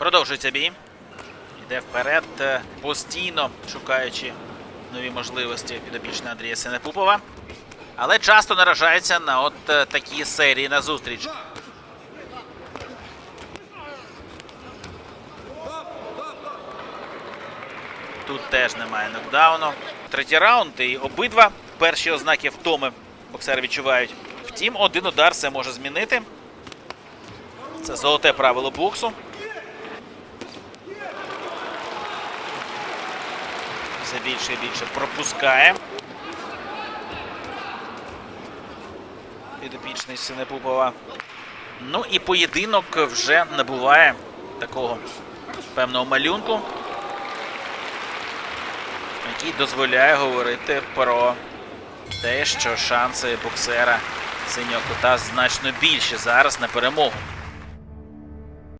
Продовжується бій. Йде вперед, е, постійно шукаючи нові можливості підопічна Андрія Синепупова. Але часто наражається на от е, такі серії на зустріч. Тут теж немає нокдауну. Третій раунд і обидва перші ознаки втоми боксери відчувають. Втім, один удар все може змінити. Це золоте правило боксу. Все більше і більше пропускає. Підопічний Синепупова. Ну і поєдинок вже набуває такого певного малюнку, який дозволяє говорити про те, що шанси боксера синього кота значно більші зараз на перемогу.